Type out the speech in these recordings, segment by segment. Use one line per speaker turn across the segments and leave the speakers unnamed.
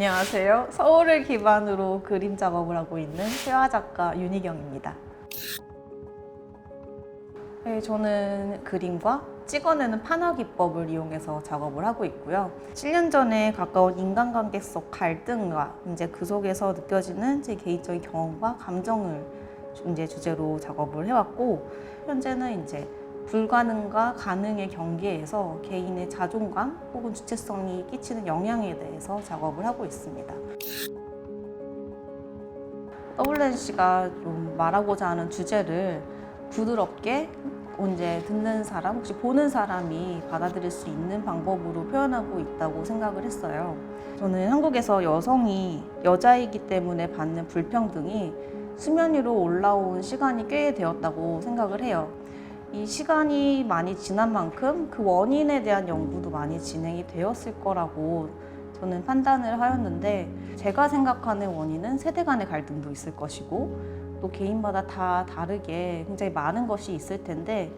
안녕하세요. 서울을 기반으로 그림 작업을 하고 있는 회화 작가 윤희경입니다. 네, 저는 그림과 찍어내는 판화 기법을 이용해서 작업을 하고 있고요. 7년 전에 가까운 인간관계 속 갈등과 이제 그 속에서 느껴지는 제 개인적인 경험과 감정을 이제 주제로 작업을 해왔고 현재는 이제 불가능과 가능의 경계에서 개인의 자존감 혹은 주체성이 끼치는 영향에 대해서 작업을 하고 있습니다. 씨가 좀 말하고자 하는 주제를 부드럽게 이제 듣는 사람 혹시 보는 사람이 받아들일 수 있는 방법으로 표현하고 있다고 생각을 했어요. 저는 한국에서 여성이 여자이기 때문에 받는 불평등이 수면 위로 올라온 시간이 꽤 되었다고 생각을 해요. 이 시간이 많이 지난 만큼 그 원인에 대한 연구도 많이 진행이 되었을 거라고 저는 판단을 하였는데 제가 생각하는 원인은 세대 간의 갈등도 있을 것이고 또 개인마다 다 다르게 굉장히 많은 것이 있을 텐데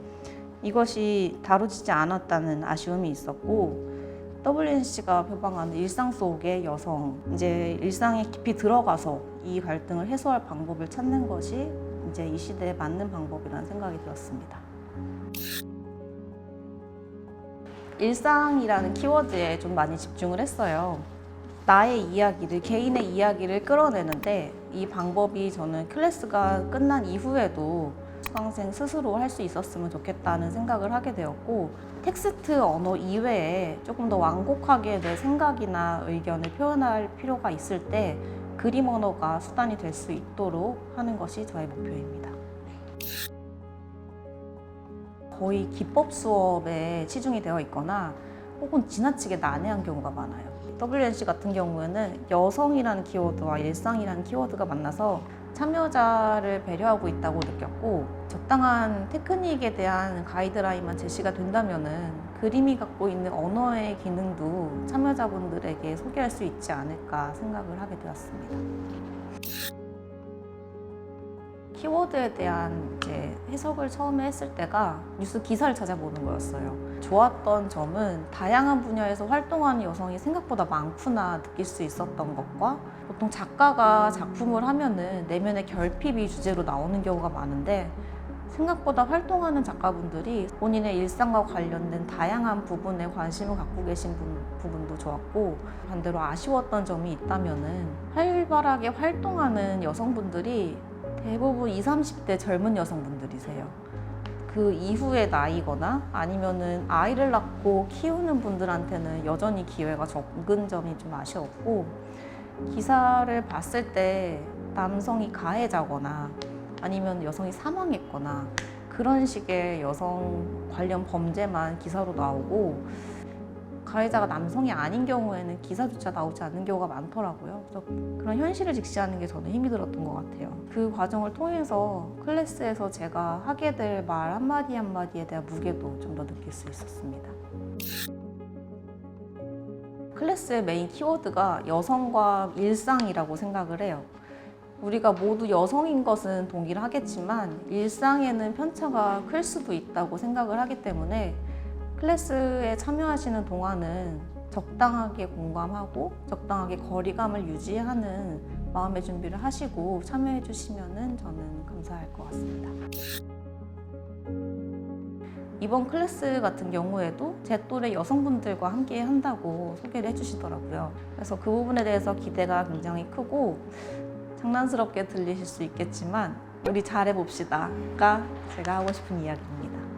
이것이 다루지지 않았다는 아쉬움이 있었고 WNC가 표방하는 일상 속의 여성 이제 일상에 깊이 들어가서 이 갈등을 해소할 방법을 찾는 것이 이제 이 시대에 맞는 방법이라는 생각이 들었습니다. 일상이라는 키워드에 좀 많이 집중을 했어요. 나의 이야기를, 개인의 이야기를 끌어내는데 이 방법이 저는 클래스가 끝난 이후에도 수강생 스스로 할 수 있었으면 좋겠다는 생각을 하게 되었고 텍스트 언어 이외에 조금 더 완곡하게 내 생각이나 의견을 표현할 필요가 있을 때 그림 언어가 수단이 될 수 있도록 하는 것이 저의 목표입니다. 거의 기법 수업에 치중이 되어 있거나 혹은 지나치게 난해한 경우가 많아요. WNC 같은 경우에는 여성이라는 키워드와 일상이라는 키워드가 만나서 참여자를 배려하고 있다고 느꼈고 적당한 테크닉에 대한 가이드라인만 제시가 된다면은 그림이 갖고 있는 언어의 기능도 참여자분들에게 소개할 수 있지 않을까 생각을 하게 되었습니다. 키워드에 대한 이제 해석을 처음에 했을 때가 뉴스 기사를 찾아보는 거였어요. 좋았던 점은 다양한 분야에서 활동하는 여성이 생각보다 많구나 느낄 수 있었던 것과 보통 작가가 작품을 하면은 내면의 결핍이 주제로 나오는 경우가 많은데 생각보다 활동하는 작가분들이 본인의 일상과 관련된 다양한 부분에 관심을 갖고 계신 분- 부분도 좋았고 반대로 아쉬웠던 점이 있다면은 활발하게 활동하는 여성분들이 대부분 20, 30대 젊은 여성분들이세요. 그 이후의 나이거나 아니면은 아이를 낳고 키우는 분들한테는 여전히 기회가 적은 점이 좀 아쉬웠고 기사를 봤을 때 남성이 가해자거나 아니면 여성이 사망했거나 그런 식의 여성 관련 범죄만 기사로 나오고 가해자가 남성이 아닌 경우에는 기사조차 나오지 않는 경우가 많더라고요. 그래서 그런 현실을 직시하는 게 저는 힘이 들었던 것 같아요. 그 과정을 통해서 클래스에서 제가 하게 될 말 한마디 한마디에 대한 무게도 좀 더 느낄 수 있었습니다. 클래스의 메인 키워드가 여성과 일상이라고 생각을 해요. 우리가 모두 여성인 것은 동일하겠지만 일상에는 편차가 클 수도 있다고 생각을 하기 때문에 클래스에 참여하시는 동안은 적당하게 공감하고 적당하게 거리감을 유지하는 마음의 준비를 하시고 참여해 주시면 저는 감사할 것 같습니다. 이번 클래스 같은 경우에도 제 또래 여성분들과 함께 한다고 소개를 해주시더라고요. 그래서 그 부분에 대해서 기대가 굉장히 크고 장난스럽게 들리실 수 있겠지만 우리 잘해봅시다가 제가 하고 싶은 이야기입니다.